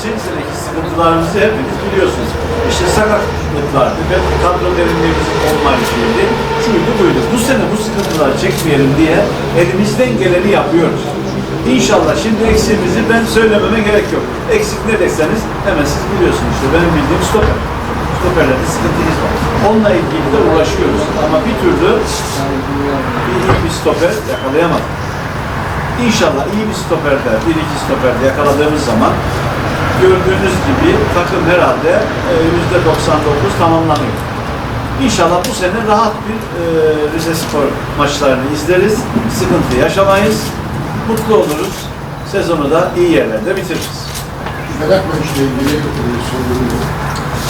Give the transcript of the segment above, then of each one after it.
geçen seneki sıkıntılarımızı hepiniz biliyorsunuz. İşte sakatlık vardı ve kadro derinliğimizin olmayışıydı. Şuydu buydu. Bu sene bu sıkıntıları çekmeyelim diye elimizden geleni yapıyoruz. İnşallah şimdi eksiğimizi ben söylememe gerek yok. Eksik ne deseniz hemen siz biliyorsunuz işte benim bildiğim stoper. Stoperlerde sıkıntımız var. Onunla ilgili de uğraşıyoruz. Ama bir türlü iyi bir stoper yakalayamadık. İnşallah iyi bir stoperde, bir iki stoperde yakaladığımız zaman gördüğünüz gibi takım herhalde e, yüzde 99 tamamlanıyor. İnşallah bu sene rahat bir e, Rize Spor maçlarını izleriz. Sıkıntı yaşamayız. Mutlu oluruz. Sezonu da iyi yerlerde bitiririz. Vedat Mönch'le ilgili yok.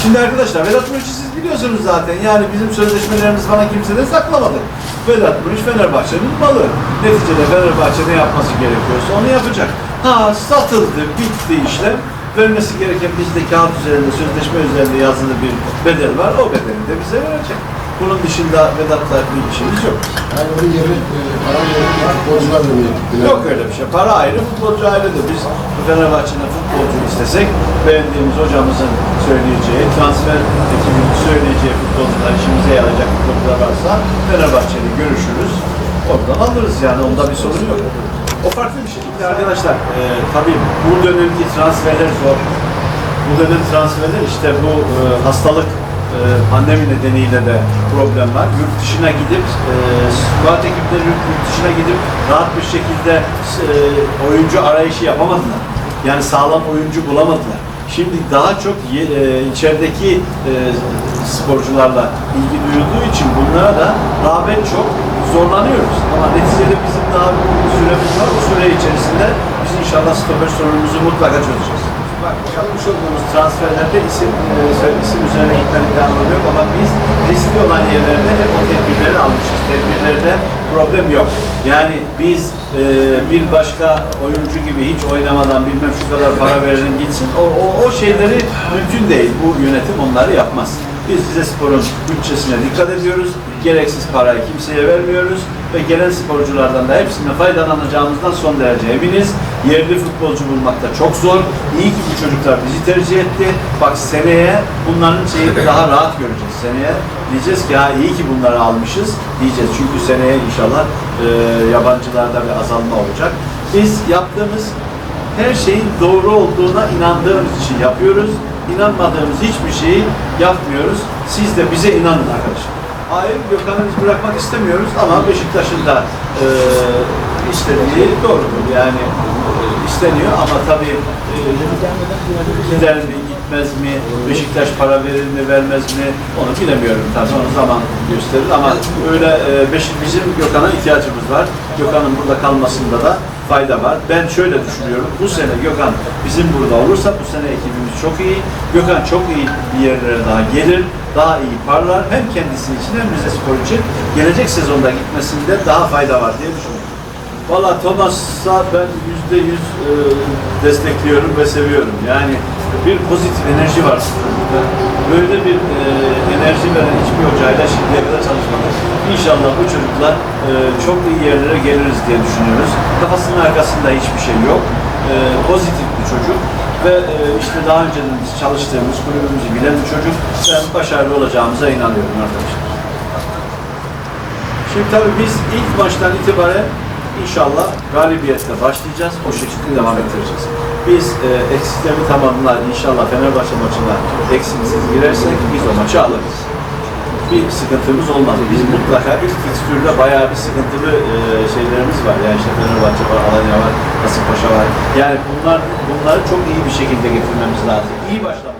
Şimdi arkadaşlar Vedat Muriç'i siz biliyorsunuz zaten. Yani bizim sözleşmelerimiz falan kimseden saklamadık. Vedat Muriç Fenerbahçe'nin malı. Neticede Fenerbahçe ne yapması gerekiyorsa onu yapacak. Ha satıldı, bitti işlem. Vermesi gereken bizde kağıt üzerinde, sözleşme üzerinde yazılı bir bedel var. O bedeli de bize verecek. Bunun dışında Vedat'la bir işimiz yok. Yani onun yeri, e, para yerine futbolcular gittiler. Yok öyle bir şey. Para ayrı, futbolcu ayrıdır. Biz Fenerbahçe'nin futbolcu istesek beğendiğimiz hocamızın söyleyeceği, transfer ekibinin söyleyeceği futbolcular, işimize yarayacak futbolcular varsa Fenerbahçe'yle görüşürüz. Oradan alırız yani. Onda bir sorun yok. O farklı bir şey. Şimdi arkadaşlar e, tabii bu dönemki transferler zor. Bu dönem transferler işte bu e, hastalık e, pandemi nedeniyle de problem var. Yurt dışına gidip e, squat ekipleri yurt, yurt dışına gidip rahat bir şekilde e, oyuncu arayışı yapamadılar. Yani sağlam oyuncu bulamadılar. Şimdi daha çok e, içerideki e, sporcularla ilgi duyulduğu için bunlara da rağbet çok zorlanıyoruz. Ama neticede bizim daha bir süremiz var. Bu süre içerisinde biz inşallah stoper sorunumuzu mutlaka çözeceğiz. Yapmış olduğumuz transferlerde isim, e, isim üzerine anlamı yok ama biz riskli olan yerlerde hep o tedbirleri almışız. Tedbirlerde problem yok. Yani biz e, bir başka oyuncu gibi hiç oynamadan bilmem şu kadar para verelim gitsin. O, o, o şeyleri mümkün değil. Bu yönetim onları yapmaz. Biz Rize Spor'un bütçesine dikkat ediyoruz. Gereksiz parayı kimseye vermiyoruz ve gelen sporculardan da hepsinden faydalanacağımızdan son derece eminiz. Yerli futbolcu bulmakta çok zor. İyi ki bu çocuklar bizi tercih etti. Bak seneye bunların şeyi daha rahat göreceğiz. Seneye diyeceğiz ki ha iyi ki bunları almışız diyeceğiz. Çünkü seneye inşallah e, yabancılarda bir azalma olacak. Biz yaptığımız her şeyin doğru olduğuna inandığımız için yapıyoruz. İnanmadığımız hiçbir şeyi yapmıyoruz. Siz de bize inanın arkadaşlar. Hayır, Gökhan'ı biz bırakmak istemiyoruz ama Beşiktaş'ın da e, istediği doğrudur. Yani e, isteniyor ama tabii e, gider mi, gitmez mi, Beşiktaş para verir mi, vermez mi onu bilemiyorum tabii. Onu zaman gösterir ama öyle e, Beşik, bizim Gökhan'a ihtiyacımız var. Gökhan'ın burada kalmasında da fayda var. Ben şöyle düşünüyorum. Bu sene Gökhan bizim burada olursa bu sene ekibimiz çok iyi. Gökhan çok iyi bir yerlere daha gelir. Daha iyi parlar. Hem kendisi için hem Rize Spor için gelecek sezonda gitmesinde daha fayda var diye düşünüyorum. Valla Thomas'a ben yüzde yüz e, destekliyorum ve seviyorum. Yani bir pozitif enerji var çocukta. Böyle bir e, enerji veren hiçbir hocayla şimdiye kadar çalışmadık. İnşallah bu çocuklar e, çok iyi yerlere geliriz diye düşünüyoruz. Kafasının arkasında hiçbir şey yok. E, pozitif bir çocuk ve e, işte daha biz çalıştığımız kulübümüzü bilen bir çocuk. Ben başarılı olacağımıza inanıyorum arkadaşlar. Şimdi tabii biz ilk maçtan itibaren inşallah galibiyetle başlayacağız. O şekilde devam ettireceğiz. Biz e, eksiklerimi tamamlar inşallah Fenerbahçe maçına eksiksiz girersek biz o maçı alırız. Bir sıkıntımız olmaz. Biz mutlaka ilk fikstürde bayağı bir sıkıntılı e, şeylerimiz var. Yani işte Fenerbahçe var, Alanya var, Kasımpaşa var. Yani bunlar bunları çok iyi bir şekilde getirmemiz lazım. İyi başlamak.